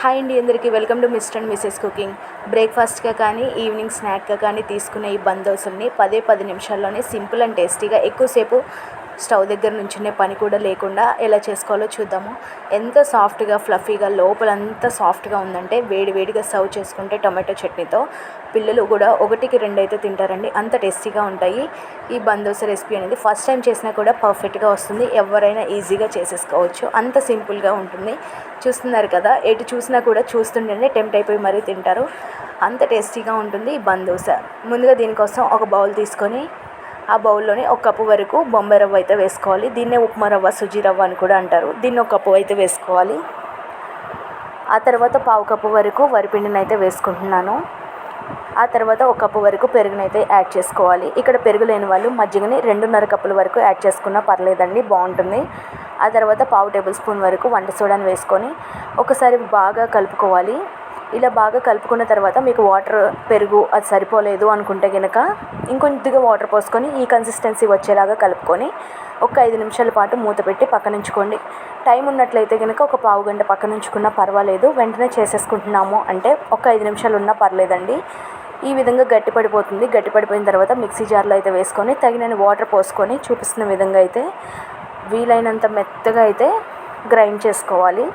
Hi అండి అందరికీ welcome to mister and misses cooking. బ్రేక్ఫాస్ట్గా కానీ ఈవినింగ్ స్నాక్గా కానీ తీసుకునే ఈ బందోసుల్ని పదే పది నిమిషాల్లోనే సింపుల్ అండ్ టేస్టీగా ఎక్కువసేపు స్టవ్ దగ్గర నుంచునే పని కూడా లేకుండా ఎలా చేసుకోవాలో చూద్దాము. ఎంత సాఫ్ట్గా ఫ్లఫీగా లోపలంతా సాఫ్ట్గా ఉందంటే వేడి వేడిగా సర్వ్ చేసుకుంటే టొమాటో చట్నీతో. పిల్లలు కూడా ఒకటికి రెండు అయితే తింటారండి. అంత టేస్టీగా ఉంటాయి. ఈ బందోస రెసిపీ అనేది ఫస్ట్ టైం చేసినా కూడా పర్ఫెక్ట్గా వస్తుంది. ఎవరైనా ఈజీగా చేసేసుకోవచ్చు. అంత సింపుల్గా ఉంటుంది. చూస్తున్నారు కదా ఎటు చూసినా కూడా చూస్తుంటేనే టెంప్ట్ అయిపోయి మరీ తింటారు. అంత టేస్టీగా ఉంటుంది ఈ బందోస ముందుగా దీనికోసం ఒక బౌల్ తీసుకొని ఆ బౌల్లోని ఒక కప్పు వరకు బొంబాయి రవ్వ అయితే వేసుకోవాలి. దీన్నే ఉప్మా రవ్వ సుజీ రవ్వ అని కూడా అంటారు. దీన్ని ఒక కప్పు అయితే వేసుకోవాలి. ఆ తర్వాత పావు కప్పు వరకు వరిపిండిని అయితే వేసుకుంటున్నాను. ఆ తర్వాత ఒక కప్పు వరకు పెరుగునైతే యాడ్ చేసుకోవాలి. ఇక్కడ పెరుగు లేని వాళ్ళు మజ్జిగని రెండున్నర కప్పుల వరకు యాడ్ చేసుకున్నా పర్లేదండి బాగుంటుంది. ఆ తర్వాత పావు టేబుల్ స్పూన్ వరకు వంట సోడాని వేసుకొని ఒకసారి బాగా కలుపుకోవాలి. ఇలా బాగా కలుపుకున్న తర్వాత మీకు వాటర్ పెరుగు అది సరిపోలేదు అనుకుంటే కనుక ఇంకొద్దిగా వాటర్ పోసుకొని ఈ కన్సిస్టెన్సీ వచ్చేలాగా కలుపుకొని ఒక ఐదు నిమిషాల పాటు మూత పెట్టి పక్కనుంచుకోండి టైం ఉన్నట్లయితే కనుక ఒక పావు గంట పక్కనుంచుకున్నా పర్వాలేదు. వెంటనే చేసేసుకుంటున్నాము అంటే ఒక ఐదు నిమిషాలు ఉన్నా పర్లేదండి. ఈ విధంగా గట్టిపడిపోతుంది. గట్టిపడిపోయిన తర్వాత మిక్సీ జార్లో అయితే వేసుకొని తగినన్ని వాటర్ పోసుకొని చూపిస్తున్న విధంగా అయితే వీలైనంత మెత్తగా అయితే గ్రైండ్ చేసుకోవాలి.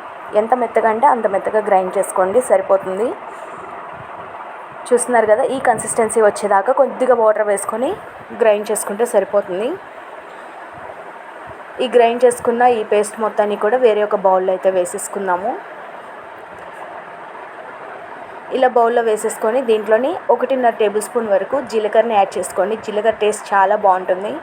ఎంత మెత్తగా అంటే అంత మెత్తగా గ్రైండ్ చేసుకోండి సరిపోతుంది. చూస్తున్నారు కదా ఈ కన్సిస్టెన్సీ వచ్చేదాకా కొద్దిగా వాటర్ వేసుకొని గ్రైండ్ చేసుకుంటే సరిపోతుంది. ఈ గ్రైండ్ చేసుకున్న ఈ పేస్ట్ మొత్తాన్ని కూడా వేరే ఒక బౌల్లో అయితే వేసేసుకుందాము. ఇలా బౌల్లో వేసేసుకొని దీంట్లోని ఒకటిన్నర టేబుల్ స్పూన్ వరకు జీలకర్రని యాడ్ చేసుకోండి. జీలకర్ర టేస్ట్ చాలా బాగుంటుంది.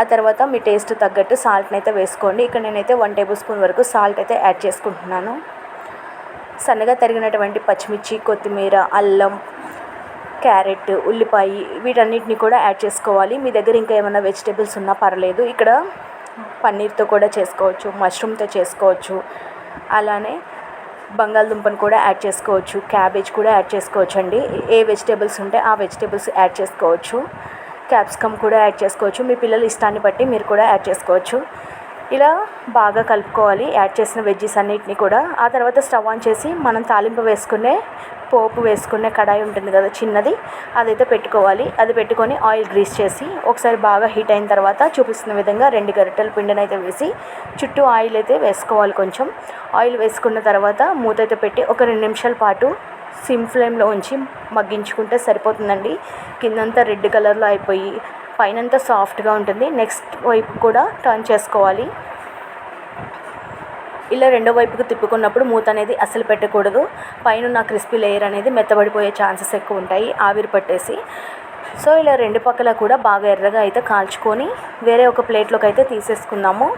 ఆ తర్వాత మీ టేస్ట్ తగ్గట్టు సాల్ట్ని అయితే వేసుకోండి. ఇక్కడ నేనైతే వన్ టేబుల్ స్పూన్ వరకు సాల్ట్ అయితే యాడ్ చేసుకుంటున్నాను. సన్నగా తరిగినటువంటి పచ్చిమిర్చి కొత్తిమీర అల్లం క్యారెట్ ఉల్లిపాయ వీటన్నిటిని కూడా యాడ్ చేసుకోవాలి. మీ దగ్గర ఇంకా ఏమైనా వెజిటేబుల్స్ ఉన్నా పర్లేదు. ఇక్కడ పన్నీర్తో కూడా చేసుకోవచ్చు మష్రూమ్తో చేసుకోవచ్చు. అలానే బంగాళదుంపను కూడా యాడ్ చేసుకోవచ్చు. క్యాబేజ్ కూడా యాడ్ చేసుకోవచ్చు అండి ఏ వెజిటేబుల్స్ ఉంటే ఆ వెజిటేబుల్స్ యాడ్ చేసుకోవచ్చు. క్యాప్సికమ్ కూడా యాడ్ చేసుకోవచ్చు. మీ పిల్లల ఇష్టాన్ని బట్టి మీరు కూడా యాడ్ చేసుకోవచ్చు. ఇలా బాగా కలుపుకోవాలి. యాడ్ చేసిన వెజ్జెస్ అన్నిటిని కూడా. ఆ తర్వాత స్టవ్ ఆన్ చేసి మనం తాలింపు వేసుకునే పోపు వేసుకునే కడాయి ఉంటుంది కదా చిన్నది అదైతే పెట్టుకోవాలి. అది పెట్టుకొని ఆయిల్ గ్రీస్ చేసి ఒకసారి బాగా హీట్ అయిన తర్వాత చూపిస్తున్న విధంగా రెండు గరిటెల పిండిని అయితే వేసి చుట్టూ ఆయిల్ అయితే వేసుకోవాలి కొంచెం. ఆయిల్ వేసుకున్న తర్వాత మూత అయితే పెట్టి ఒక రెండు నిమిషాల పాటు సిమ్ ఫ్లేమ్లో ఉంచి మగ్గించుకుంటే సరిపోతుందండి. కిందంతా రెడ్ కలర్లో అయిపోయి పైనంతా సాఫ్ట్గా ఉంటుంది. నెక్స్ట్ వైపు కూడా టర్న్ చేసుకోవాలి. ఇలా రెండో వైపుకు తిప్పుకున్నప్పుడు మూత అనేది అసలు పెట్టకూడదు. పైన నా క్రిస్పీ లేయర్ అనేది మెత్తబడిపోయే ఛాన్సెస్ ఎక్కువ ఉంటాయి. ఆవిరి పట్టేసి. సో ఇలా రెండు పక్కల కూడా బాగా ఎర్రగా అయితే కాల్చుకొని వేరే ఒక ప్లేట్లోకి అయితే తీసేసుకుందాము.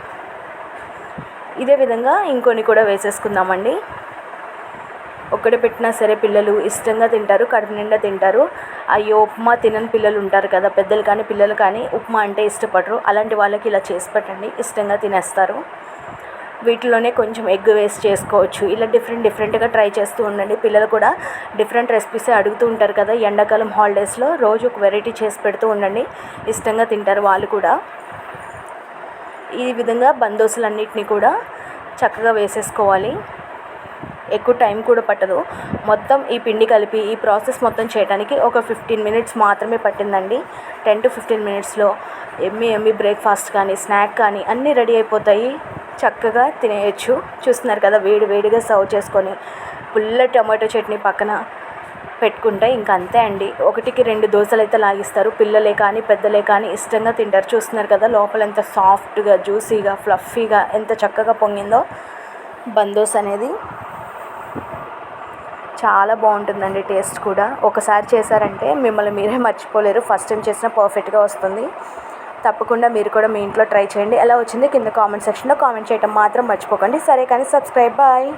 ఇదే విధంగా ఇంకొన్ని కూడా వేసేసుకుందామండి. ఒక్కడే పెట్టినా సరే పిల్లలు ఇష్టంగా తింటారు కడుపు నిండా తింటారు. అయ్యో ఉప్మా తినని పిల్లలు ఉంటారు కదా పెద్దలు కానీ పిల్లలు కానీ ఉప్మా అంటే ఇష్టపడరు. అలాంటి వాళ్ళకి ఇలా చేసి పెట్టండి ఇష్టంగా తినేస్తారు. వీటిలోనే కొంచెం ఎగ్ వేస్ట్ చేసుకోవచ్చు. ఇలా డిఫరెంట్ డిఫరెంట్గా ట్రై చేస్తూ ఉండండి. పిల్లలు కూడా డిఫరెంట్ రెసిపీసే అడుగుతూ ఉంటారు కదా ఎండాకాలం హాలిడేస్లో రోజు ఒక వెరైటీ చేసి పెడుతూ ఉండండి. ఇష్టంగా తింటారు వాళ్ళు కూడా. ఈ విధంగా బందోసులన్నిటినీ కూడా చక్కగా వేసేసుకోవాలి. ఎక్కువ టైం కూడా పట్టదు. మొత్తం ఈ పిండి కలిపి ఈ ప్రాసెస్ మొత్తం చేయడానికి ఒక ఫిఫ్టీన్ మినిట్స్ మాత్రమే పట్టిందండి. టెన్ టు ఫిఫ్టీన్ మినిట్స్లో ఎమ్మి ఎమ్మి బ్రేక్ఫాస్ట్ కానీ స్నాక్ కానీ అన్నీ రెడీ అయిపోతాయి. చక్కగా తినేయచ్చు. చూస్తున్నారు కదా వేడి వేడిగా సర్వ్ చేసుకొని పుల్ల టమాటో చట్నీ పక్కన పెట్టుకుంటే ఇంక అంతే అండి. ఒకటికి రెండు దోశలు అయితే లాగిస్తారు. పిల్లలే కానీ పెద్దలే కానీ ఇష్టంగా తింటారు. చూస్తున్నారు కదా లోపల ఎంత సాఫ్ట్గా జ్యూసీగా ఫ్లఫీగా ఎంత చక్కగా పొంగిందో బందోస్ అనేది. చాలా బాగుంటుందండి టేస్ట్ కూడా. ఒకసారి చేశారంటే మిమ్మల్ని మీరే మర్చిపోలేరు. ఫస్ట్ టైం చేసినా పర్ఫెక్ట్గా వస్తుంది. తప్పకుండా మీరు కూడా మీ ఇంట్లో ట్రై చేయండి. ఎలా వచ్చింది కింద కామెంట్ సెక్షన్లో కామెంట్ చేయడం మాత్రం మర్చిపోకండి. సరే కానీ సబ్స్క్రైబ్ బాయ్.